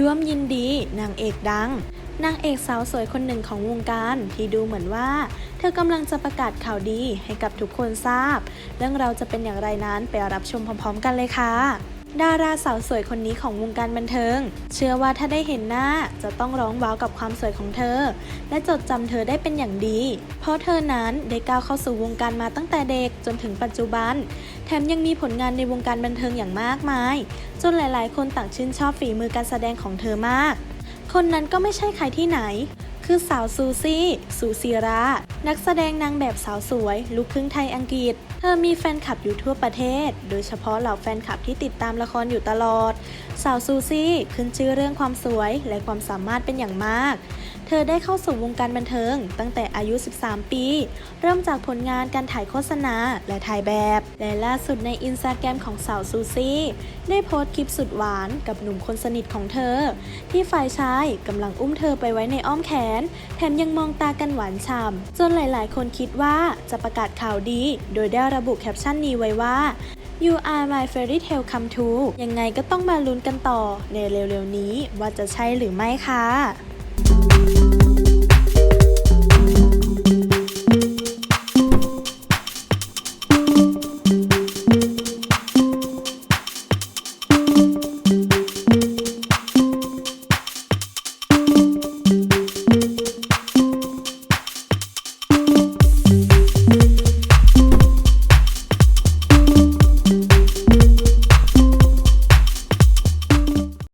ร่วมยินดีนางเอกดังนางเอกสาวสวยคนหนึ่งของวงการที่ดูเหมือนว่า เธอกำลังจะประกาศข่าวดีให้กับทุกคนทราบ เรื่องเราจะเป็นอย่างไรนั้นไปรับชมพร้อมๆ กันเลยค่ะ ดาราสาวสวยคนนี้ของวงการบันเทิง เชื่อว่าถ้าได้เห็นหน้าจะต้องร้องว้าวกับความสวยของเธอ และจดจำเธอได้เป็นอย่างดี เพราะเธอนั้นได้ก้าวเข้าสู่วงการมาตั้งแต่เด็กจนถึงปัจจุบัน แถมยังมีผลงานในวงการบันเทิงอย่างมากมาย จนหลายๆ คนต่างชื่นชอบฝีมือการแสดงของเธอมาก คนนั้นก็ไม่ใช่ใครที่ไหน คือสาวซูซี่ซูซีรา นักแสดงนางแบบสาวสวย ลูกครึ่งไทยอังกฤษ เธอมีแฟนคลับอยู่ทั่วประเทศ โดยเฉพาะเหล่าแฟนคลับที่ติดตามละครอยู่ตลอด สาวซูซี่ขึ้นชื่อเรื่องความสวยและความสามารถเป็นอย่างมาก เธอได้เข้าสู่วงการบันเทิง ตั้งแต่อายุ 13 ปี เริ่มจากผลงานการถ่ายโฆษณาและถ่ายแบบ และล่าสุดในอินสตาแกรมของสาวซูซี่ได้โพสต์คลิปสุดหวานกับหนุ่มคนสนิทของเธอ ที่ฝ่ายชายกำลังอุ้มเธอไปไว้ในอ้อมแขน แถมยังมองตากันหวานฉ่ำจนหลายๆ คนคิดว่าจะประกาศข่าวดี โดยได้ระบุแคปชั่นนี้ไว้ว่า You are my fairy tale come true ยังไงก็ต้องมาลุ้นกันต่อในเร็วๆนี้ว่าจะใช่หรือไม่ค่ะ